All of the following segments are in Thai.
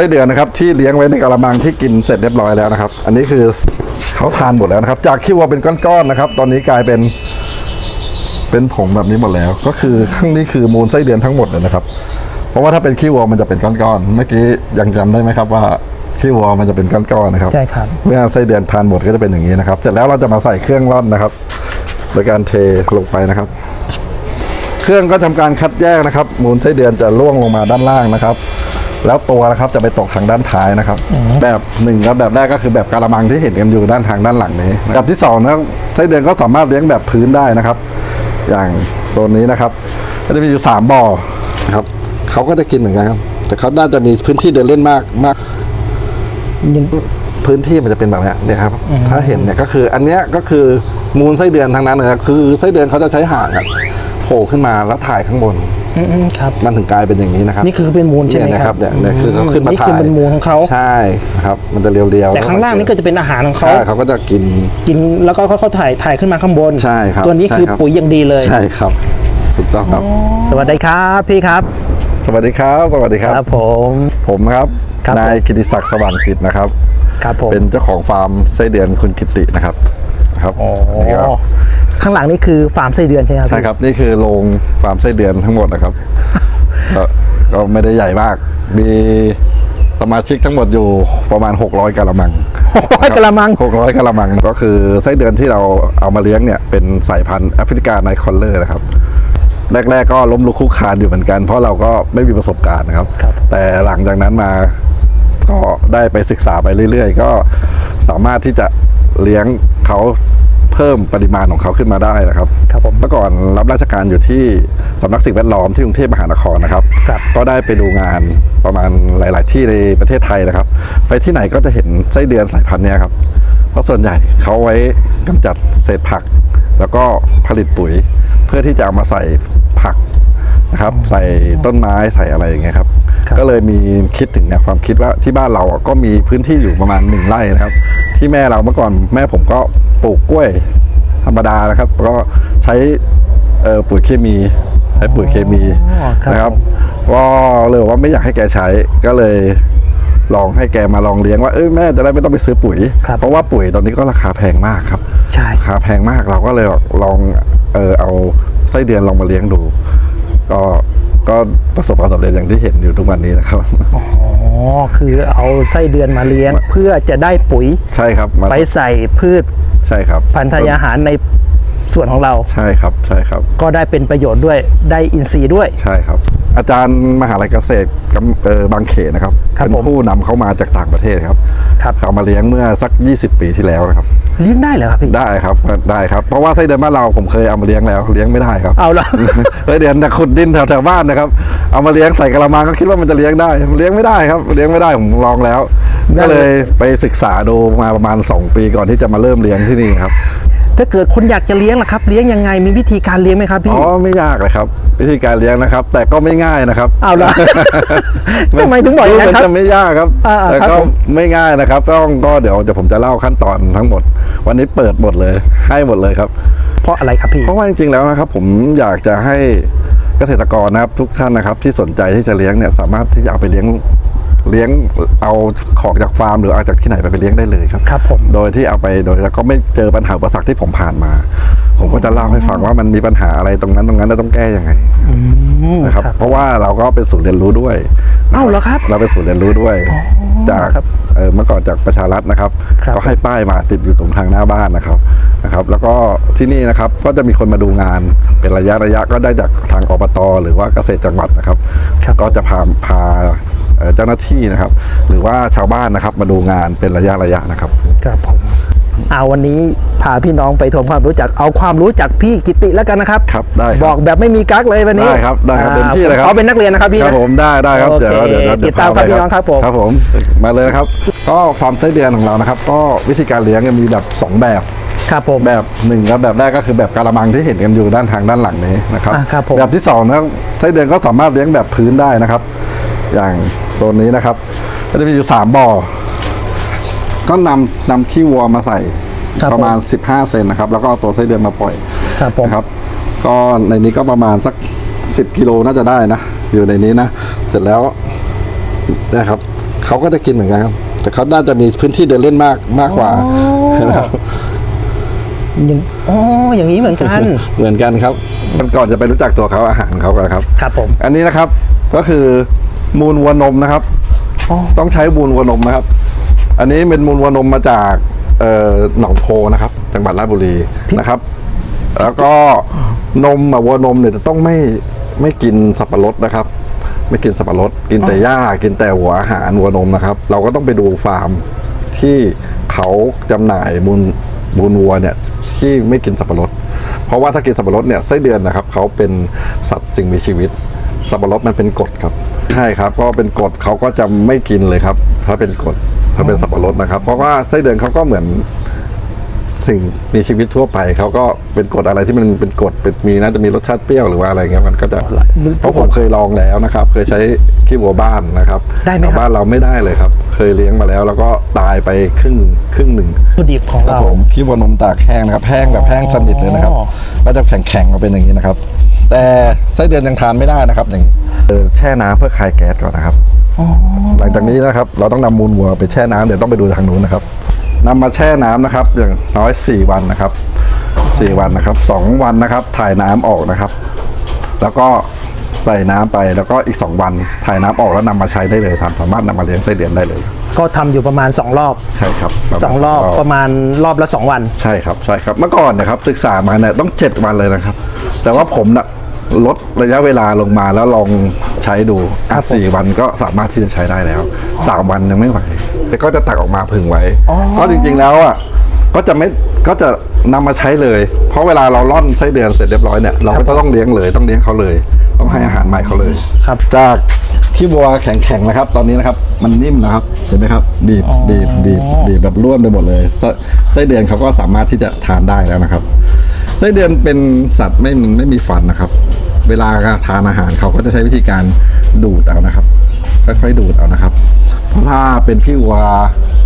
ส้เดือนนะครับที่เลี้ยงไว้ในกระมังที่กินเสร็จเรียบร้อยแล้วนะครับ อันนี้คือเขาทานหมดแล้วนะครับ จากขี้วัวเป็นก้อนๆนะครับ ตอนนี้กลายเป็นเป็นผงแบบนี้หมดแล้ว ก็คือข้างนี้คือมูลไส้เดือนทั้งหมดเลยนะครับ เพราะว่าถ้าเป็นขี้วัวมันจะเป็นก้อนๆเมื่อกี้ยังจำได้ไหมครับว่าขี้วัวมันจะเป็นก้อนๆนะครับใช่ครับเมื่อไส้เดือนทานหมดก็จะเป็นอย่างนี้นะครับ เสร็จแล้วเราจะมาใส่เครื่องร่อนนะครับ โดยการเทลงไปนะครับ เครื่องก็ทำการคัดแยกนะครับ มูลไส้เดือนจะล่วงลงมาด้านล่างนะครับ แล้วตัวนะครับจะไปตกทางด้านท้ายนะครับ แบบหนึ่งครับแบบแรกก็คือแบบกะละมังที่เห็นกันอยู่ด้านทางด้านหลังนี้แบบที่สองนะครับไส้เดือนก็สามารถเลี้ยงแบบพื้นได้นะครับ อย่างโซนนี้นะครับ ก็จะมีอยู่สามบ่อนะครับเขาก็จะกินเหมือนกันครับ แต่เขาน่าจะมีพื้นที่เดินเล่นมากมากยังพื้นที่มันจะเป็นแบบเนี้ยเนี่ยครับ ถ้าเห็นเนี่ยก็คืออันเนี้ยก็คือมูลไส้เดือนทั้งนั้นเลยนะคือไส้เดือนเขาจะใช้หางอะโผล่ขึ้นมาแล้วถ่ายข้างบน อืมๆครับ มันถึงกลายเป็นอย่างนี้นะครับนี่คือเป็นมูลใช่ไหมเนี่ยนะครับเนี่ยเนี่ยคือเขาขึ้นมานี่ถ่ายคือเป็นมูลของเขา ใช่ครับ มันจะเรียวๆแต่ข้างล่างนี่ก็จะเป็นอาหารของเขา ใช่เขาก็จะกิน กินแล้วก็เขาถ่ายถ่ายขึ้นมาข้างบน ใช่ครับตัวนี้คือใช่รับปุ๋ยอย่างดีเลย ใช่ครับ ถูกต้องครับ สวัสดีครับพี่ครับ สวัสดีครับ สวัสดีครับ ครับผม ผมนะครับ ครับ นายกิติศักดิ์สว่างกิจนะครับ ครับผม เป็นเจ้าของฟาร์มไส้เดือนคุณกิตินะครับนะครับอ๋อ นี่ครับ ข้างหลังนี่คือฟาร์มไส้เดือนใช่ไหมครับใช่ครับนี่คือโรงฟาร์มไส้เดือนทั้งหมดนะครับก็ก็ไม่ได้ใหญ่มาก มีสมาชิกทั้งหมดอยู่ประมาณ 600กะละมังร้อยกะละมัง 600กะละมังก็คือไส้เดือนที่เราเอามาเลี้ยงเนี่ยเป็นสายพันธุ์แอฟริกาไนคอลเลอร์นะครับแรก ๆ ก็ล้มลุกคลุกคลานอยู่เหมือนกัน เพราะเราก็ไม่มีประสบการณ์นะครับครับ แต่หลังจากนั้นมาก็ได้ไปศึกษาไปเรื่อย ๆ ก็สามารถที่จะเลี้ยงเขาเพิ่มปริมาณของเขาขึ้นมาได้นะครับครับผมเมื่อก่อนรับราชการอยู่ที่สำนักสิ่งแวดล้อมที่กรุงเทพมหานครนะครับ ครับก็ได้ไปดูงานประมาณหลาย ๆ ที่ในประเทศไทยนะครับ ไปที่ไหนก็จะเห็นไส้เดือนสายพันธุ์เนี้ยครับ เพราะส่วนใหญ่เขาไว้กำจัดเศษผัก แล้วก็ผลิตปุ๋ย เพื่อที่จะเอามาใส่ผักนะครับ ใส่ต้นไม้ใส่อะไรอย่างเงี้ยครับ ครับ ก็เลยมีคิดถึงแนวความคิดว่าที่บ้านเราอะก็มีพื้นที่อยู่ประมาณหนึ่งไร่นะครับ ที่แม่เราเมื่อก่อนแม่ผมก็ปลูกกล้วยธรรมดานะครับ ก็ใช้เอ่อปุ๋ยเคมี ใช้ปุ๋ยเคมีอ๋อครับนะครับก็เลยบอกว่าไม่อยากให้แกใช้ก็เลยลองให้แกมาลองเลี้ยงว่าเอ้ยแม่จะได้ไม่ต้องไปซื้อปุ๋ยครับเพราะว่าปุ๋ยตอนนี้ก็ราคาแพงมากครับใช่ราคาแพงมากเราก็เลยลองเออเอาไส้เดือนลองมาเลี้ยงดู ก็ ก็ประสบความสำเร็จอย่างที่เห็นอยู่ทุกวันนี้นะครับ อ๋อ คือเอาไส้เดือนมาเลี้ยง เพื่อจะได้ปุ๋ยใช่ครับมาไปใส่พืชใช่ครับ พันธุ์อาหารใน ส่วนของเราใช่ครับใช่ครับก็ได้เป็นประโยชน์ด้วยได้อินทรีย์ด้วย ใช่ครับ อาจารย์มหาลัยเกษตรกำเอ่อบางเขนนะครับครับเป็นผม ผู้นำเข้ามาจากต่างประเทศครับครับเอามาเลี้ยงเมื่อสัก 20 ปีที่แล้วนะครับ เลี้ยงได้เหรอครับพี่ได้ครับได้ครับเพราะว่าไส้เดือนบ้านเราผมเคยเอามาเลี้ยงแล้วเลี้ยงไม่ได้ครับ เอาละ ไส้เดือนแต่ขุดดินแถวแถวๆบ้านนะครับ เอามาเลี้ยงใส่กระมังก็คิดว่ามันจะเลี้ยงได้เลี้ยงไม่ได้ครับเลี้ยงไม่ได้ผมลองแล้ว นั่ก็นเลเลยยไปศึกษาดูมาประมาณ 2 ปีก่อนที่จะมาเริ่มเลี้ยงที่นี่ครับ ถ้าเกิดคนอยากจะเลี้ยงล่ะครับ เลี้ยงยังไงมีวิธีการเลี้ยงไหมครับพี่อ๋อไม่ยากเลยครับ วิธีการเลี้ยงนะครับ แต่ก็ไม่ง่ายนะครับเอาละทำไมถึงบอกอย่างนั้นมันครับจะไม่ยากครับอ่าแต่ครับก็ผมไม่ง่ายนะครับ ต้องก็เดี๋ยวเดี๋ยวผมจะเล่าขั้นตอนทั้งหมด วันนี้เปิดหมดเลย ให้หมดเลยครับ เพราะอะไรครับพี่เพราะว่าจริงๆแล้วนะครับ ผมอยากจะให้เกษตรกรนะครับทุกท่านนะครับที่สนใจที่จะเลี้ยงเนี่ยสามารถที่จะเอาไปเลี้ยง เลี้ยงเอาของจากฟาร์มหรือเอาจากที่ไหนไปไปเลี้ยงได้เลยครับครับผมโดยที่เอาไปโดยแล้วก็ไม่เจอปัญหาอุปสรรคที่ผมผ่านมา ผมก็จะเล่าให้ฟังว่ามันมีปัญหาอะไรตรงนั้นตรงนั้นแล้วต้องแก้ยังไงอืมนะครับ เพราะว่าเราก็เป็นศูนย์เรียนรู้ด้วยเอ้าเหรอครับ เราเป็นศูนย์เรียนรู้ด้วย จากครับเอ่อเมื่อก่อนจากประชารัฐนะครับครับก็ให้ป้ายมาติดอยู่ตรงทางหน้าบ้านนะครับนะครับ แล้วก็ที่นี่นะครับก็จะมีคนมาดูงานเป็นระยะระยะก็ได้จากทางอบตหรือว่าเกษตรจังหวัดนะครับครับก็จะพาพา เอ่อเจ้าหน้าที่นะครับ หรือว่าชาวบ้านนะครับมาดูงานเป็นระยะระยะนะครับครับผมเอาวันนี้พาพี่น้องไปทำความรู้จักเอาความรู้จักพี่กิติแล้วกันนะครับครับได้ครับบอกแบบไม่มีกั๊กเลยวันนี้ได้ครับได้ครับอ่าเต็มที่เลยครับเขาเป็นนักเรียนนะครับพี่ครับนะผมได้ได้ครับโอเคเดี๋ยวเดี๋ยวเดี๋ยวติดตามครับพไปพี่น้องครับผมครับผมมาเลยนะครับ ก็ฟาร์มไส้เดือนของเรานะครับ ก็วิธีการเลี้ยงเนี่ยมีแบบสองแบบครับผมแบบหนึ่งครับแบบแรกก็คือแบบกะละมังที่เห็นกันอยู่ด้านทางด้านหลังนี้นะครับอะครับผมแบบที่สองนะครับไส้เดือนก็สามารถเลี้ยงแบบพื้นได้นะครับ อย่าง โซนนี้นะครับ ก็จะมีอยู่สามบ่อก็นำนำขี้วัวมาใส่ครับประมาณ 15 เซนนะครับ แล้วก็เอาตัวไส้เดือนมาปล่อยครับผม นะครับ ก็ในนี้ก็ประมาณสัก 10กิโลน่าจะได้นะ อยู่ในนี้นะ เสร็จแล้วนะครับเขเขาก็จะกินเหมือนกันครับ แต่เขาน่าจะมีพื้นที่เดินเล่นมากมากกว่านะครับ อย่างอ๋ออย่างนี้เหมือนกัน เหมือนกันครับมันก่อนจะไปรู้จักตัวเขาอาหารเขากันครับ ครับผม อันนี้นะครับก็คือ มูลวัวนมนะครับอ๋อต้องใช้มูลวัวนมนะครับ อันนี้เป็นมูลวัวนมมาจากเอ่อหนองโพนะครับจังหวัดราชบุรีนะครับ แล้วก็นมอะวัวนมเนี่ยจะต้องไม่ไม่กินสับปะรดนะครับ ไม่กินสับปะรด กินแต่หญ้ากินแต่หัวอาหารวัวนมนะครับ เราก็ต้องไปดูฟาร์มที่เขาจำหน่ายมูลมูลวัวเนี่ยที่ไม่กินสับปะรด เพราะว่าถ้ากินสับปะรดเนี่ยไส้เดือนนะครับเขาเป็นสัตว์สิ่งมีชีวิต สับปะรดมันเป็นกรดครับ ใช่ครับก็เป็นกรดเขาก็จะไม่กินเลยครับ ถ้าเป็นกรดถ้าเป็นสับปะรดนะครับ เพราะว่าไส้เดือนเขาก็เหมือนสิ่งมีชีวิตทั่วไปเขาก็เป็นกรดอะไรที่มันเป็นกรดเป็นมีน่าจะมีรสชาติเปรี้ยวหรือว่าอะไรเงี้ยมันก็จะเพราะผมเคยลองแล้วนะครับ เคยใช้ขี้วัวบ้านนะครับได้ไหมครับแต่บ้านเราไม่ได้เลยครับ เคยเลี้ยงมาแล้ว แล้วก็ตายไปครึ่งครึ่งหนึ่งวัตถุดิบของครับเราผมขี้วัวนมตากแห้งนะครับแห้งแบบแห้งสนิทเลยนะครับอ๋อก็จะแข็งๆมาเป็นอย่างนี้นะครับ แต่ไส้เดือนยังทานไม่ได้นะครับอย่างเออแช่น้ำเพื่อคลายแก๊สก่อนนะครับหลังจากนี้นะครับ เราต้องนำมูลวัวไปแช่น้ำเดี๋ยวต้องไปดูทางนู้นนะครับนำมาแช่น้ำนะครับ อย่างน้อย 4 วันนะครับ 4 วันนะครับ 2 วันนะครับ ถ่ายน้ำออกนะครับ แล้วก็ใส่น้ำไปแล้วก็อีก 2 วันถ่ายน้ำออกแล้วนำมาใช้ได้เลยทำสามารถนำมาเลี้ยงไส้เดือนได้เลย ก็ทำอยู่ประมาณ 2 รอบ ใช่ครับประมาณ2รอบประมาณรอบละ 2 วัน ใช่ครับใช่ครับเมื่อก่อนเนะครับศึกษามาเนี่ยต้อง 7 วันเลยนะครับ แต่ว่าผมนะ ลดระยะเวลาลงมาแล้วลองใช้ดูอะสี่วันก็สามารถที่จะใช้ได้แล้วสามวันยังไม่ไหวแต่ก็จะตักออกมาพึงไว้เพราะจริง ๆ แล้วอะก็จะไม่ก็จะนำมาใช้เลย เพราะเวลาเราล่อนไส้เดือนเสร็จเรียบร้อยเนี่ยเราก็ต้องเลี้ยงเลยต้องเลี้ยงเขาเลย ต้องให้อาหารใหม่เขาเลยครับ จากขี้บัวแข็งๆนะครับ ตอนนี้นะครับ มันนิ่มนะครับเห็นไหมครับบีบบีบบีบบีบแบบร่วนไปหมดเลยไส้ไส้เดือนเขาก็สามารถที่จะทานได้แล้วนะครับ ไส้เดือนเป็นสัตว์ไม่มีไม่มีฟันนะครับ เวลาทานอาหารเขาก็จะใช้วิธีการดูดเอานะครับ ค่อยๆดูดเอานะครับ เพราะถ้าเป็นขี้วัว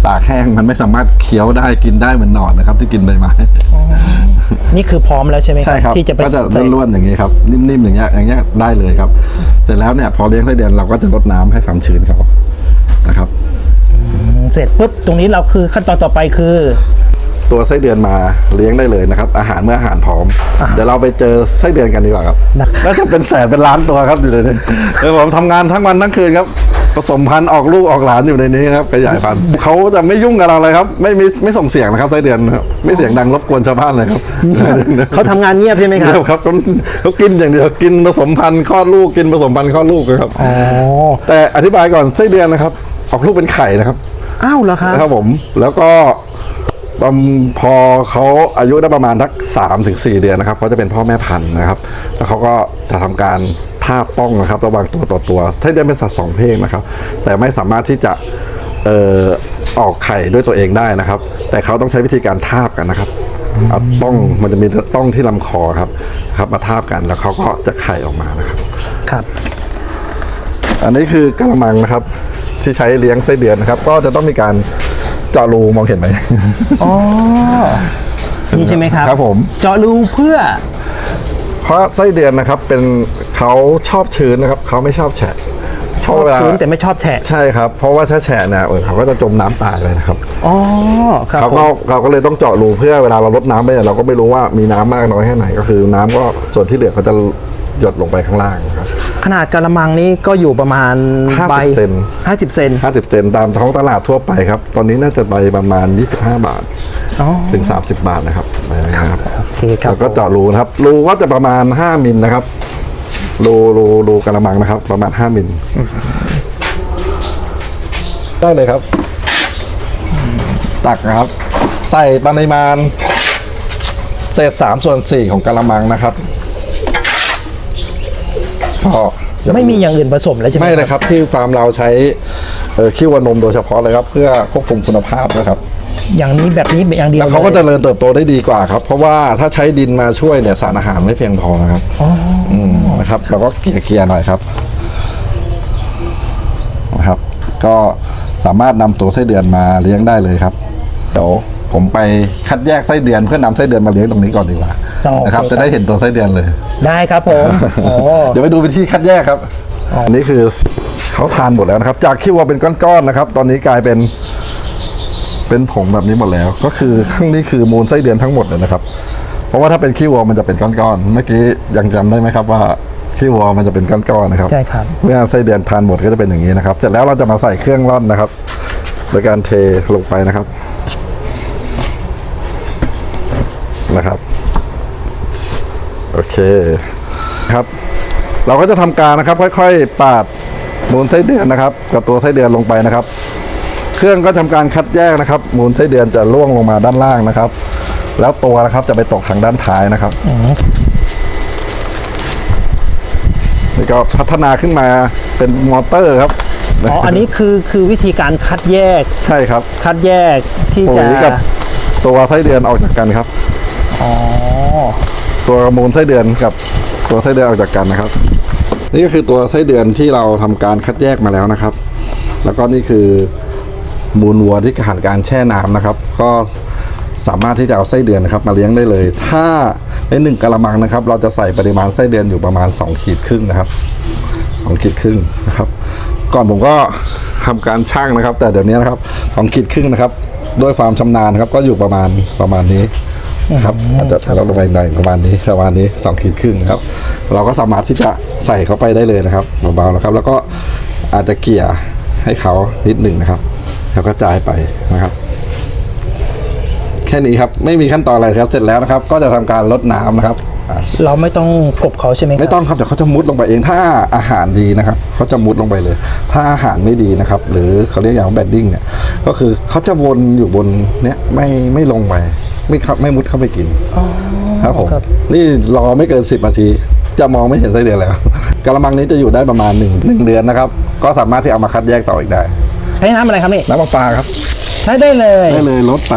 ตากแห้งมันไม่สามารถเคี้ยวได้กินได้เหมือนหนอนนะครับ ที่กินใบไม้นี่คือพร้อมแล้วใช่ไหมใช่ครับที่จะไปก็จะใส่ร่วนๆอย่างนี้ครับนิ่มๆอย่างเงี้ยอย่างเงี้ยได้เลยครับเสร็จแล้วเนี่ยพอเลี้ยงไส้เดือนเราก็จะลดน้ำให้ความชื้นเขานะครับเสร็จปุ๊บตรงนี้เราคือขั้นตอนต่อไปคือ ตัวไส้เดือนมาเลี้ยงได้เลยนะครับ อาหารเมื่ออาหารพร้อม เดี๋ยวเราไปเจอไส้เดือนกันดีกว่าครับนะครับน่าจะเป็นแสนเป็นล้านตัวครับอยู่ในนี้เออผมทำงานทั้งวันทั้งคืนครับผสมพันธุ์ออกลูกออกหลานอยู่ในนี้ครับขยายพันธุ์เขาจะไม่ยุ่งกับเราเลยครับ ไม่มีไม่ส่งเสียงนะครับไส้เดือนครับไม่เสียงดังรบกวนชาวบ้านเลยครับเขาทำงานเงียบใช่ไหมครับเดียวครับเขาเขากินอย่างเดียวกินผสมพันธุ์คลอดลูกกินผสมพันธุ์คลอดลูกนะครับอ๋อแต่อธิบายก่อนไส้เดือนนะครับ ออกลูกเป็นไข่นะครับอ้าวเหรอครับนะครับผมแล้วก็ตอน พอเขาอายุได้ประมาณทักสามถึงสี่เดือนนะครับเขาจะเป็นพ่อแม่พันธุ์นะครับ แล้วเขาก็จะทำการทาบป้องนะครับ ระหว่างตัวต่อตัวไส้เดือนเป็นสัตว์สองเพศนะครับ แต่ไม่สามารถที่จะเอ่อออกไข่ด้วยตัวเองได้นะครับ แต่เขาต้องใช้วิธีการทาบกันนะครับเอาต้องมันจะมีต้องที่ลำคอครับครับ มาทาบกันแล้วเขาก็จะไข่ออกมานะครับครับ อันนี้คือกระมังนะครับที่ใช้เลี้ยงไส้เดือนนะครับ ก็จะต้องมีการเจาะรูมองเห็นไหมอ๋อนี่ใช่ไหมครับครับผมเจาะรูเพื่อ เพราะไส้เดือนนะครับเป็นเขาชอบชื้นนะครับเขาไม่ชอบแฉะชอบเวลาชื้นแต่ไม่ชอบแฉะ ใช่ครับ เพราะว่าถ้าแฉะเนี่ยเออเขาก็จะจมน้ำตายเลยนะครับอ๋อครับเขาผก็มเราก็เลยต้องเจาะรูเพื่อเวลาเราลดน้ำไปเนี่ยเราก็ไม่รู้ว่ามีน้ำมากน้อยแค่ไหนก็คือ น้ำก็ส่วนที่เหลือเขาจะหยดลงไปข้างล่างนะครับ ขนาดกะละมังนี้ก็อยู่ประมาณ50ใบเซน ห้าสิบเซน50 เซนตามท้องตลาดทั่วไปครับ ตอนนี้น่าจะใบประมาณ 25 บาท อ๋อ ถึง 30 บาทนะครับใบนะครับโอเคครับ แล้วก็เจาะรูนะครับ รูก็จะประมาณ 5มิลนะครับ รูรูรูกระมังนะครับ ประมาณ 5มิลได้เลยครับ ตักนะครับ ใส่ปริมาณ เศษสามส่วนสี่ของกระมังนะครับ ก็จะไม่มีอย่างอื่นผสมแล้วใช่ไหมไม่เลยครับ ที่ฟาร์มเราใช้เอ่อขี้วัวนมโดยเฉพาะเลยครับเพื่อควบคุมคุณภาพนะครับ อย่างนี้แบบนี้อย่างเดียวแล้วเขาก็ลจะยเจริญเติบโตได้ดีกว่าครับ เพราะว่าถ้าใช้ดินมาช่วยเนี่ยสารอาหารไม่เพียงพอนะครับอ๋ออืมนะครับเราก็เกลี่ยเกลี่ยหน่อยครับนะครับ ก็สามารถนำตัวไส้เดือนมาเลี้ยงได้เลยครับ เดี๋ยวผมไปคัดแยกไส้เดือนเพื่อนำไส้เดือนมาเลี้ยงตรงนี้ก่อนดีกว่าโอเค นะครับจะได้เห็นตัวไส้เดือนเลย ได้ครับผมโอ้เดี๋ยวไปดูวิธีคัดแยกครับ อันนี้คือเขาเขาทานหมดแล้วนะครับ จากขี้วัวเป็นก้อนๆนะครับ ตอนนี้กลายเป็นเป็นผงแบบนี้หมดแล้ว ก็คือข้างนี้คือมูลไส้เดือนทั้งหมดเลยนะครับ เพราะว่าถ้าเป็นขี้วัวมันจะเป็นก้อนๆเมื่อกี้ยังจำได้ไหมครับว่าขี้วัวมันจะเป็นก้อนๆนะครับใช่ครับเมื่อไส้เดือนทานหมดก็จะเป็นอย่างนี้นะครับ เสร็จแล้วเราจะมาใส่เครื่องร่อนนะครับโดยการเทลงไปนะครับนะครับ โอเคครับ เราก็จะทำการนะครับ ค่อยๆ ปาดมูลไส้เดือนนะครับ กับตัวไส้เดือนลงไปนะครับ เครื่องก็ทำการคัดแยกนะครับ มูลไส้เดือนจะล่วงลงมาด้านล่างนะครับ แล้วตัวนะครับจะไปตกทางด้านท้ายนะครับนี่ก็พัฒนาขึ้นมาเป็นมอเตอร์ครับอ๋ออันนี้คือคือวิธีการคัดแยกใช่ครับ คัดแยกที่ปุ๋จะยกับตัวไส้เดือนออกจากกันครับอ๋อ ตัวมูลไส้เดือนกับตัวไส้เดือนออกจากกันนะครับ นี่ก็คือตัวไส้เดือนที่เราทำการคัดแยกมาแล้วนะครับ แล้วก็นี่คือมูลวัวที่ผ่านการแช่น้ำนะครับ ก็สามารถที่จะเอาไส้เดือนนะครับ มาเลี้ยงได้เลย ถ้าในหนึ่งกะละมังนะครับ เราจะใส่ปริมาณไส้เดือนอยู่ประมาณ 2 ขีดครึ่งนะครับสองขีดครึ่งนะครับ ก่อนผมก็ทำการช่างนะครับ แต่เดี๋ยวนี้นะครับสองขีดครึ่งนะครับ ด้วยความชำนาญนะครับ ก็อยู่ประมาณประมาณนี้ ครับอาจจะลดลงไปหน่อยประมาณนี้ประมาณนี้สองขีดครึ่งครับ เราก็สามารถที่จะใส่เข้าไปได้เลยนะครับเบาๆนะครับ แล้วก็อาจจะเกี่ยให้เขานิดหนึ่งนะครับ แล้วก็จ่ายไปนะครับ แค่นี้ครับไม่มีขั้นตอนอะไรครับเสร็จแล้วนะครับ ก็จะทำการลดน้ำนะครับอ่าเราไม่ต้องกบเขาใช่ไหมครับไม่ต้องครับเดี๋ยวเขาจะมุดลงไปเองถ้าอาหารดีนะครับเขาจะมุดลงไปเลย ถ้าอาหารไม่ดีนะครับ หรือเขาเรียกอย่างแบดดิ้งเนี่ยก็คือเขาจะวนอยู่บนเนี้ยไม่ไม่ลงไป ไม่เข้าไม่มุดเข้าไปกินครับผมครับ นี่รอไม่เกินสิบนาที จะมองไม่เห็นไส้เดือนแล้วกระมังนี้จะอยู่ได้ประมาณหนึ่งหนึ่งเดือนนะครับ ก็สามารถที่เอามาคัดแยกต่ออีกได้ ใช้น้ำอะไรครับนี่น้ำประปาครับ ใช้ได้เลยได้เลยลดไป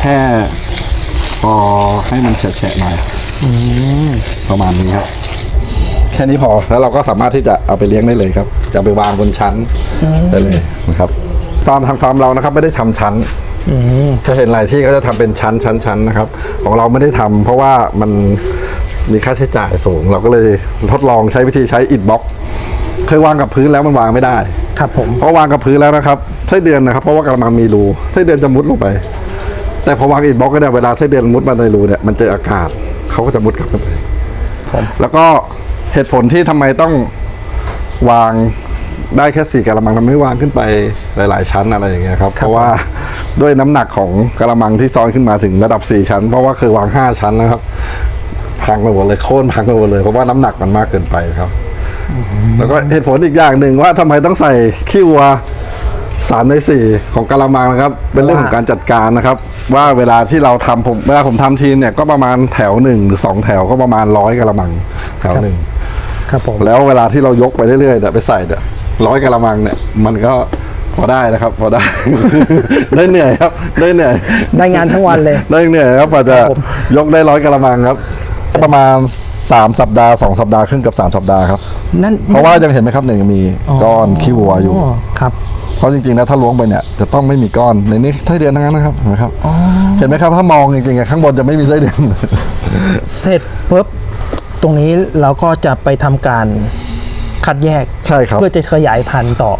แค่พอให้มันแฉะๆหน่อยประมาณนี้ครับแค่นี้พอแล้วเราก็สามารถที่จะเอาไปเลี้ยงได้เลยครับ จะไปวางบนชั้นได้เลยนะครับฟาร์มทางฟาร์มเรานะครับ ไม่ได้ทำชั้น จะเห็นหลายที่เขาจะทำเป็นชั้นชั้นชั้นนะครับ ของเราไม่ได้ทำเพราะว่ามันมีค่าใช้จ่ายสูง เราก็เลยทดลองใช้วิธีใช้อิฐบล็อกเคยวางกับพื้นแล้วมันวางไม่ได้ ครับผมพอวางกับพื้นแล้วนะครับไส้เดือนนะครับ เพราะว่ากระมังมีรูไส้เดือนจะมุดลงไป แต่พอวางอิฐบล็อกก็เนี่ยเวลาไส้เดือนมุดมาในรูเนี่ยมันเจออากาศเขาก็จะมุดกลับเข้าไปแล้วก็เหตุผลที่ทำไมต้องวางได้แค่สี่กระมังทำไมไม่วางขึ้นไปหลาย ๆ ชั้นอะไรอย่างเงี้ยครับ เพราะว่า ด้วยน้ำหนักของกระมังที่ซ้อนขึ้นมาถึงระดับสี่ชั้น เพราะว่าเคยวางห้าชั้นนะครับ พังไปหมดเลยโค่นพังไปหมดเลยเพราะว่าน้ำหนักมันมากเกินไปครับ แล้วก็เหตุผลอีกอย่างหนึ่งว่าทำไมต้องใส่ขี้วัวสามในสี่ของกะละมังนะครับ เป็นเรื่องของการจัดการนะครับ ว่าเวลาที่เราทำผมเวลาผมทำทีมเนี่ยก็ประมาณแถวหนึ่งหรือสองแถวก็ประมาณร้อยกะละมังแถวหนึ่งครับผมแล้วเวลาที่เรายกไปเรื่อยๆเนี่ยไปใส่เนี่ยร้อยกะละมังเนี่ยมันก็ พอได้นะครับ พอได้ ได้เหนื่อยครับ ได้เหนื่อย ได้งานทั้งวันเลย ได้เหนื่อยครับกว่าจะครับผมยกได้ร้อยกะละมังครับ ประมาณ 3 สัปดาห์ 2 สัปดาห์ครึ่งกับ 3 สัปดาห์ครับนั่นเพราะว่ายังเห็นไหมครับเนี่ยยังมีก้อนขี้วัวอยู่ครับเพราะจริงๆแล้วถ้าล้วงไปเนี่ยจะต้องไม่มีก้อนในนี้ไส้เดือนทั้งนั้นนะครับเห็นไหมครับเห็นไหมครับถ้ามองจริงๆอะข้างบนจะไม่มีไส้เดือนเสร็จปุ๊บตรงนี้เราก็จะไปทำการคัดแยกใช่ครับเพื่อจะขยายพันธุ์ต่อ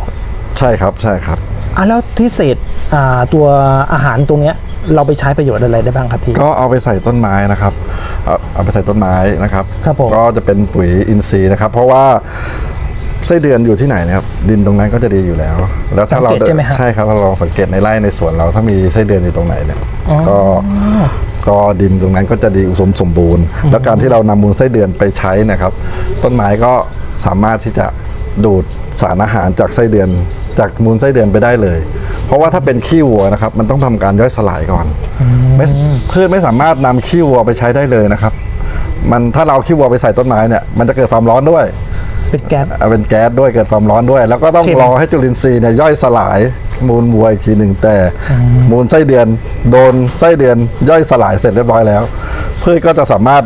ใช่ครับใช่ครับ อะแล้วที่เศษอ่าตัวอาหารตรงเนี้ยเราไปใช้ประโยชน์อะไรได้บ้างครับพี่ ก็เอาไปใส่ต้นไม้นะครับเอาเอาไปใส่ต้นไม้นะครับ ครับผม ก็จะเป็นปุ๋ยอินทรีย์นะครับ เพราะว่าไส้เดือนอยู่ที่ไหนนะครับดินตรงนั้นก็จะดีอยู่แล้ว แล้วถ้าเราสังเกตใช่ไหมฮะใช่ครับเราลองสังเกตในไร่ในสวนเราถ้ามีไส้เดือนอยู่ตรงไหนเนี่ยก็ก็ดินตรงนั้นก็จะดีอุดมสมบูรณ์ แล้วการที่เรานำมูลไส้เดือนไปใช้นะครับ ต้นไม้ก็สามารถที่จะดูดสารอาหารจากไส้เดือน จากมูลไส้เดือนไปได้เลย เพราะว่าถ้าเป็นขี้วัวนะครับ มันต้องทำการย่อยสลายก่อนไม่พืชไม่สามารถนำขี้วัวไปใช้ได้เลยนะครับ มันถ้าเราเอาขี้วัวไปใส่ต้นไม้เนี่ยมันจะเกิดความร้อนด้วย เป็นแก๊สเอาเป็นแก๊สด้วยเกิดความร้อนด้วย แล้วก็ต้องเค็มรอให้จุลินทรีย์เนี่ยย่อยสลายมูลวัวอีกทีหนึ่งแต่ มูลไส้เดือนโดนไส้เดือนย่อยสลายเสร็จเรียบร้อยแล้วพืชก็จะสามารถ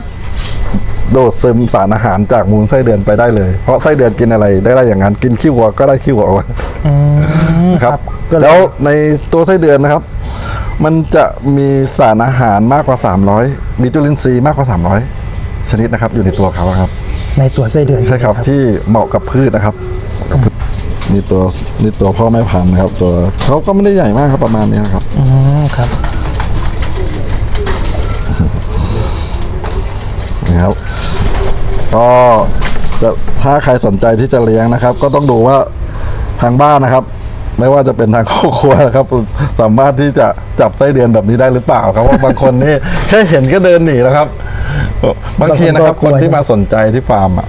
ดูดซึมสารอาหารจากมูลไส้เดือนไปได้เลย เพราะไส้เดือนกินอะไรได้ได้อย่างนั้นกินขี้วัวก็ได้ขี้วัวออกมาครับก็เลยแล้วในตัวไส้เดือนนะครับ มันจะมีสารอาหารมากกว่า 300 มีจุลินทรีย์มากกว่า 300 ชนิดนะครับอยู่ในตัวเขาครับ ในตัวไส้เดือนใช่ครับไหมที่เหมาะกับพืชนะครับเหมาะกับพืชนี่ตัวนี่ตัวพ่อแม่พันธุ์นะครับ ตัวเขาก็ไม่ได้ใหญ่มากครับประมาณนี้นะครับอืมครับนะครับ ก็จะถ้าใครสนใจที่จะเลี้ยงนะครับ ก็ต้องดูว่าทางบ้านนะครับ ไม่ว่าจะเป็นทางครอบครัวนะครับ สามารถที่จะจับไส้เดือนแบบนี้ได้หรือเปล่าครับว่าบางคนนี่แค่เห็นก็เดินหนีแล้วครับ บางทีนะครับคนที่มาสนใจที่ฟาร์มอะ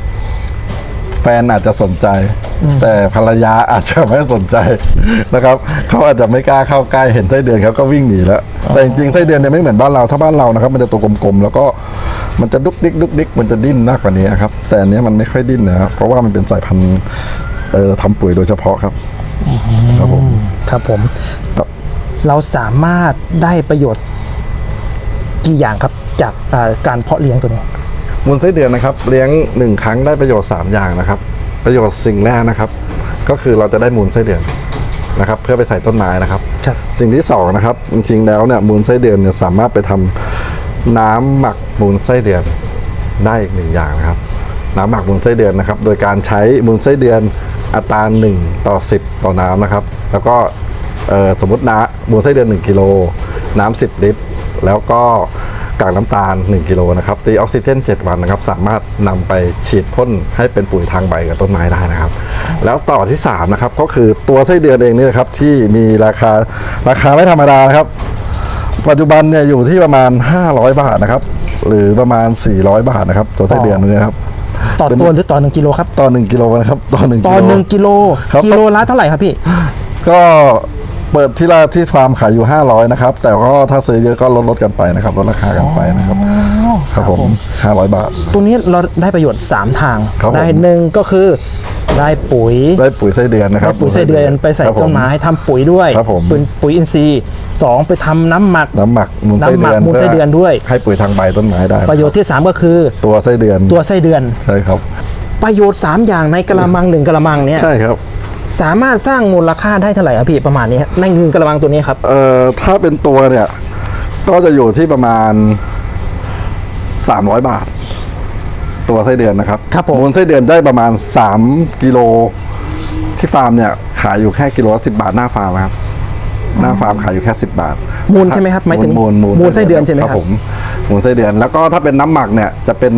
แฟนอาจจะสนใจ แต่ภรรยาอาจจะไม่สนใจนะครับเขาอาจจะไม่กล้าเข้าใกล้เห็นไส้เดือนเขาก็วิ่งหนีแล้วแต่จริงๆไส้เดือนเนี่ยไม่เหมือนบ้านเราถ้าบ้านเรานะครับ มันจะตัวกลมๆแล้วก็มันจะดุกดิกดุกดิกมันจะดิ้นมากกว่านี้ครับ แต่อันเนี้ยมันไม่ค่อยดิ้นนะครับเพราะว่ามันเป็นสายพันธุ์เอ่อทำปุ๋ยโดยเฉพาะครับ ครับผม ครับผมครับเราสามารถได้ประโยชน์กี่อย่างครับจากอ่าการเพาะเลี้ยงตัวนี้ มูลไส้เดือนนะครับ เลี้ยงหนึ่งครั้งได้ประโยชน์ 3 อย่างนะครับ ประโยชน์สิ่งแรกนะครับ ก็คือเราจะได้มูลไส้เดือนนะครับ เพื่อไปใส่ต้นไม้นะครับครับสิ่งที่สองนะครับจริงๆแล้วเนี่ยมูลไส้เดือนเนี่ยสามารถไปทำน้ำหมักมูลไส้เดือนได้อีกหนึ่งอย่างนะครับ น้ำหมักมูลไส้เดือนนะครับ โดยการใช้มูลไส้เดือนอัตรา1ต่อ 10 ต่อน้ำนะครับ แล้วก็เอ่อสมมติน้ำมูลไส้เดือน 1กิโลน้ำ10 ลิตร แล้วก็ กากน้ำตาล 1กิโลนะครับตีออกซิเจน 7 วันนะครับ สามารถนำไปฉีดพ่นให้เป็นปุ๋ยทางใบกับต้นไม้ได้นะครับ แล้วต่อที่3นะครับก็คือตัวไส้เดือนเองนี่นะครับที่มีราคาราคาไม่ธรรมดานะครับ ปัจจุบันเนี่ยอยู่ที่ประมาณ 500 บาทนะครับ หรือประมาณ 400 บาทนะครับ ตัวไส้เดือนเนี่ยครับต่อเป็นตัวหรือต่อหนึ่งกิโลครับต่อ1กิโลนะครับต่อ1ต่อหนึ่งกิโลครับกิโลละเท่าไหร่ครับพี่ ก็ เปิดที่ร้านที่ฟาร์มขายอยู่ 500 นะครับ แต่ก็ถ้าซื้อเยอะก็ลดลดกันไปนะครับ ลดราคากันไปนะครับ ครับผม 500 บาท ตัวนี้เราได้ประโยชน์ 3 ทาง ครับผม ได้หนึ่งก็คือได้ปุ๋ย ได้ปุ๋ยไส้เดือนนะครับ ได้ปุ๋ยไส้เดือนไปใส่ครับผต้นไม้ทำปุ๋ยด้วยครับผมเป็นปุ๋ยอินทรีย์สองไปทำน้ำหมัก น้ำหมักมูลไส้เดือนน้ำหมักมูลไส้เดือนด้วย ให้ปุ๋ยทางใบต้นไม้ได้ประโยชน์ที่ 3 ก็คือ ตัวไส้เดือนตัวไส้เดือน ใช่ครับ ประโยชน์ 3 อย่างในกระมังหนึ่งกระมังเนี่ยใช่ครับ สามารถสร้างมูลค่าได้เท่าไหร่ครับพี่ประมาณนี้ในเงินกระมังตัวนี้ครับ เอ่อถ้าเป็นตัวเนี่ย ก็จะอยู่ที่ประมาณ 300 บาท ตัวไส้เดือนนะครับครับผม มูลไส้เดือนได้ประมาณ 3 กิโล ที่ฟาร์มเนี่ยขายอยู่แค่กิโลละสิบาทหน้าฟาร์มครับ หน้าฟาร์มขายอยู่แค่ 10 บาทมูลใช่ไหมครับหมายถึงมูลมูลมูลไส้เดือนใช่ไหมครับ ผมมูลไส้เดือนแล้วก็ถ้าเป็นน้ำหมักเนี่ยจะเป็น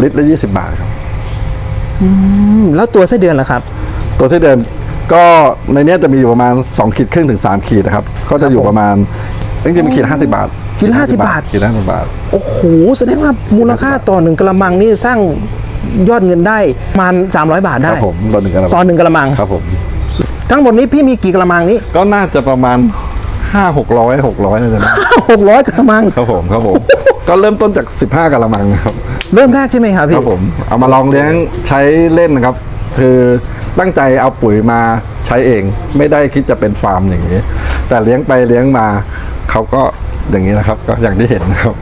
ลิตรละ20 บาทครับ อืมแล้วตัวไส้เดือนล่ะครับ ตัวไส้เดือน ก็ในเนี้ยจะมีอยู่ประมาณ 2 ขีดครึ่งถึง 3 ขีดนะครับ ก็จะอยู่ประมาณจริงๆมันขีด 50 บาทขีดละ50บาท ขีดละ50บาท โอ้โห แสดงว่ามูลค่าต่อหนึ่งกระมังนี่สร้างยอดเงินได้ประมาณ300 บาทคได้ รับผมต่อหนึ่งกระต่อหนึ่งกระมัง ครับผม ทั้งหมดนี้พี่มีกี่กระมังนี้ ก็น่าจะประมาณ 5 600 600น่าจะได้ 600 กระมัง ครับผมครับผม ก็เริ่มต้นจาก 15กะละมังครับ เริ่มแรกใช่ไหมครับคพี่ รับผม เอามาลองเลี้ยงใช้เล่นนะครับ คือ ตั้งใจเอาปุ๋ยมาใช้เอง ไม่ได้คิดจะเป็นฟาร์มอย่างนี้ แต่เลี้ยงไปเลี้ยงมาเขาก็อย่างนี้นะครับ ก็อย่างที่เห็นนะครับ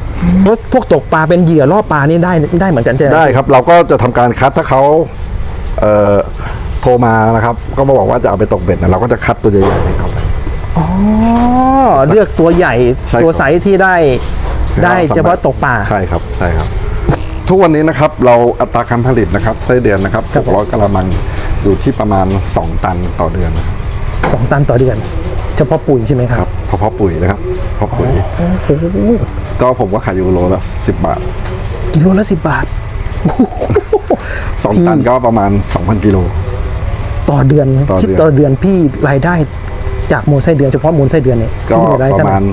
พวกพวกตกปลาเป็นเหยื่อล่อปลานี่ได้ได้เหมือนกันใช่ไหมได้ครับ เราก็จะทำการคัดถ้าเขาเอ่อโทรมานะครับ ก็มาบอกว่าจะเอาไปตกเบ็ดนะเราก็จะคัดตัวใหญ่ๆให้เขาอ๋อเลือกตัวใหญ่ใช่ครับตัวไซส์ที่ได้ได้เฉพาะตกปลาใช่ครับใช่ครับ ทุกวันนี้นะครับเราอัตราการผลิตนะครับไส้เดือนนะครับครับผม600กะละมัง อยู่ที่ประมาณ 2 ตันต่อเดือนนะครับสองตันต่อเดือน เฉพาะปุ๋ยใช่ไหมคครัรับบเพราะเพราะปุ๋ยนะครับเพราะปุ๋ย โอ้โหก็ผมก็ขายอยู่โลละ 10 บาท กิโลละสิบบาท2ตันก็ประมาณ 2,000 กิโล ต่อเดือนต่อเดือน คิดต่อเดือนพี่รายได้จากมูลไส้เดือนเฉพาะมูลไส้เดือนเนี่ยก็พี่รายได้ประเท่าไหมาร่ณ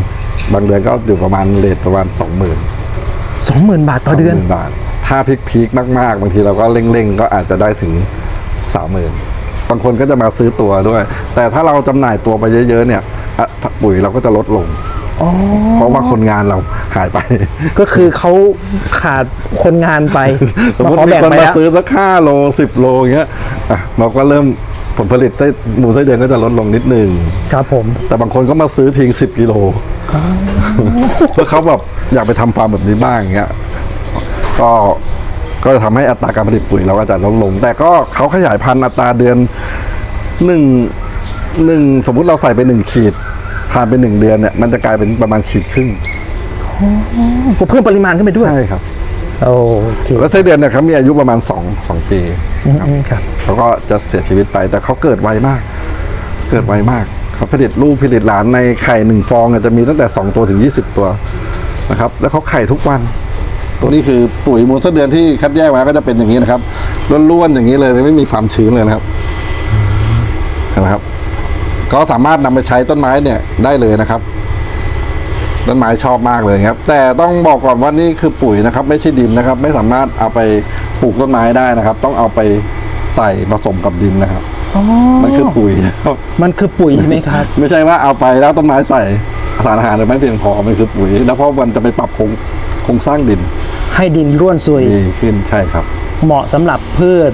บางเดือนก็อยู่ประมาณเลทประมาณ 20,000 สองหมื่นบาทต่อเดือน 20,000บาท ถ้าพลิกพีคๆมาก ๆ บางทีเราก็เร่ง ๆ ก็อาจจะได้ถึง 30,000บางคนก็จะมาซื้อตัวด้วย แต่ถ้าเราจำหน่ายตัวไปเยอะๆเนี่ยอะปุ๋ยเราก็จะลดลงเพราะว่าคนงานเราหายไป ก็คือเขาขาดคนงานไปสมมามติขอมีแบ่งคนไปมาแล้วซื้อสักห้าโลสิบโลอย่างเงี้ยอะเราก็เริ่มผลผลิตไส้หมูไส้เดือนก็จะลดลงนิดนึงครับผม แต่บางคนก็มาซื้อทิ้งสิบกิโลเพื่อเขาแบบอยากไปทำฟาร์มแบบนี้บ้างอย่างเงี้ยก็ ก็จะทำให้อัตราการผลิตปุ๋ยเราก็จะลดลง แต่ก็เขาขยายพันธุ์อัตราเดือนหนึ่งหนึ่งสมมุติเราใส่ไปหนึ่งขีดผ่านไปหนึ่งเดือนเนี่ยมันจะกลายเป็นประมาณขีดครึ่งก็เพิ่มปริมาณขึ้นไปด้วย ใช่ครับ โอเคแล้วไส้เดือนเนี่ยเขามีอายุประมาณสองสองปีอืมๆครับ เขาก็จะเสียชีวิตไป แต่เขาเกิดไวมาก เกิดไวมากครับผลิตลูกผลิตหลานในไข่หนึ่งฟองเนี่ยจะมีตั้งแต่2ตัวถึง20ตัวนะครับ แล้วเขาไข่ทุกวัน ตัวนี้คือปุ๋ยมูลไส้เดือนที่คัดแยกมาก็จะเป็นอย่างนี้นะครับล้วนๆอย่างนี้เลยไม่มีความชื้นเลยนะครับเห็นะครับ ก็สามารถนำไปใช้ต้นไม้เนี่ยได้เลยนะครับต้นไม้ชอบมากเลยครับ แต่ต้องบอกก่อนว่านี่คือปุ๋ยนะครับ ไม่ใช่ดินนะครับ ไม่สามารถเอาไปปลูกต้นไม้ได้นะครับ ต้องเอาไปใส่ผสมกับดินนะครับอ๋อมันคือปุ๋ยนะครับมันคือปุ๋ยใช่ไหมครับ ไม่ใช่ว่าเอาไปแล้วต้นไม้ใส่สารอาหารไม่เพียงพอมันคือปุ๋ย แล้วเพราะมันจะไปปรับโครงโครงสร้างดิน ให้ดินร่วนซุย ดีขึ้นใช่ครับ เหมาะสำหรับพืช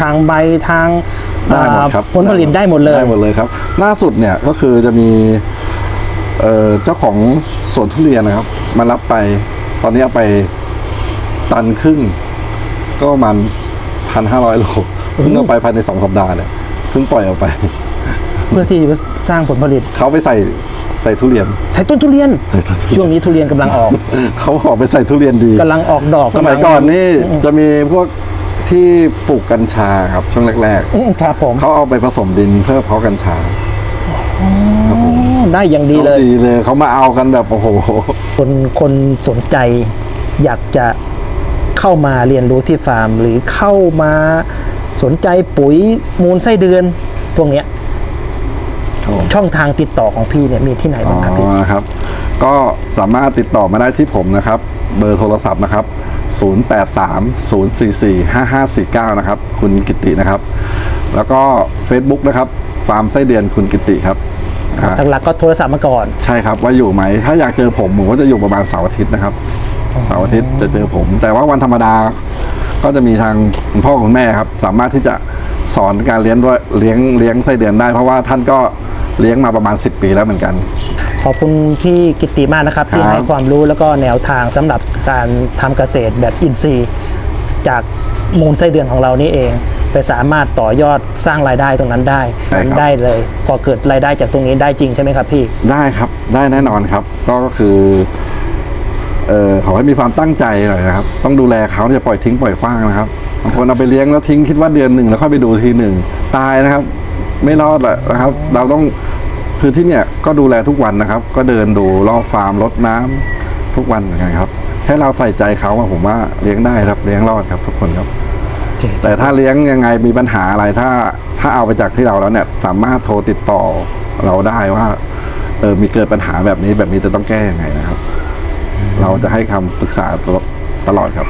ทางใบทางได้หมดครับอ่าผลผลิตได้หมดเลย ได้หมดเลยครับ ล่าสุดเนี่ยก็คือจะมีเอ่อเจ้าของสวนทุเรียนนะครับ มารับไป ตอนนี้เอาไปตันครึ่ง ก็ประมันพันห้าร้อยโลเพิ่งเอาไปภายในสองสัปดาห์เนี่ยเพิ่งปล่อยออกไป เพื่อที่จะสร้างผลผลิตเขาไปใส่ ใส่ทุเรียนใส่ต้นทุเรียน ใส่ต้นทุเรียน ช่วงนี้ทุเรียนกำลังออก เขาออกไปใส่ทุเรียนดีกำลังออกดอกสมัยำลังก่อนนี่จะมีพวกที่ปลูกกัญชาครับช่วงแรกอืมครับผมๆเขาเอาไปผสมดินเพื่อเพาะกัญชาอ๋อได้อย่างดีเลยดีเลยเขามาเอากันแบบโอ้โหคนคนสนใจอยากจะเข้ามาเรียนรู้ที่ฟาร์ม หรือเข้ามาสนใจปุ๋ยมูลไส้เดือน พวกเนี้ย ครับผม ช่องทางติดต่อของพี่เนี่ยมีที่ไหนอ๋บ้างครับพี่ อครับ ก็สามารถติดต่อมาได้ที่ผมนะครับ เบอร์โทรศัพท์นะครับ 0830445549 นะครับ คุณกิตินะครับ แล้วก็ Facebook นะครับ ฟาร์มไส้เดือนคุณกิติครับอ่าหลักๆก็โทรศัพท์มาก่อน ใช่ครับว่าอยู่ไหม ถ้าอยากเจอผมผมก็จะอยู่ประมาณเสาร์อาทิตย์นะครับ เสาร์อาทิตย์จะเจอผม แต่ว่าวันธรรมดา ก็จะมีทางคุณพ่อคุณแม่ครับ สามารถที่จะสอนการเลี้ยงด้วยเลี้ยงเลี้ยงไส้เดือนได้ เพราะว่าท่านก็ เลี้ยงมาประมาณ 10 ปีแล้วเหมือนกัน ขอบคุณพี่กิตติมากนะครับ ที่ครับให้ความรู้แล้วก็แนวทางสำหรับการทำเกษตรแบบอินทรีย์ จากมูลไส้เดือนของเรานี่เอง ไปสามารถต่อยอดสร้างรายได้ตรงนั้นได้ใช่ครับ ได้เลยพอเกิดรายได้จากตรงนี้ได้จริงใช่ไหมครับพี่ ได้ครับได้แน่นอนครับ ก็คือเอ่อขอให้มีความตั้งใจหน่อยนะครับ ต้องดูแลเขาอย่าปล่อยทิ้งปล่อยขว้างนะครับบางคนเอาไปเลี้ยงแล้วทิ้งคิดว่าเดือนหนึ่งแล้วค่อยไปดูทีหนึ่งตายนะครับ ไม่รอดแหละนะครับ เราต้อง คือที่เนี่ยก็ดูแลทุกวันนะครับ ก็เดินดูรอบฟาร์มรดน้ำทุกวันเหมือนกันครับแค่เราใส่ใจเขาอะผมว่าเลี้ยงได้ครับเลี้ยงรอดครับทุกคนครับ แต่ถ้าเลี้ยงยังไงมีปัญหาอะไรถ้าถ้าเอาไปจากที่เราแล้วเนี่ยสามารถโทรติดต่อเราได้ว่าเออมีเกิดปัญหาแบบนี้แบบนี้จะต้องแก้ยังไงนะครับ เราจะให้คำปรึกษาตลอดตลอดครับ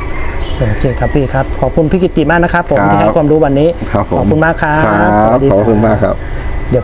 โอเคครับพี่ครับ ขอบคุณพี่กิตติมากนะครับ ผมครับที่ให้ความรู้วันนี้ครับผมขอบคุณมากครับครับสวัสดีขอบคุณรับมากครับ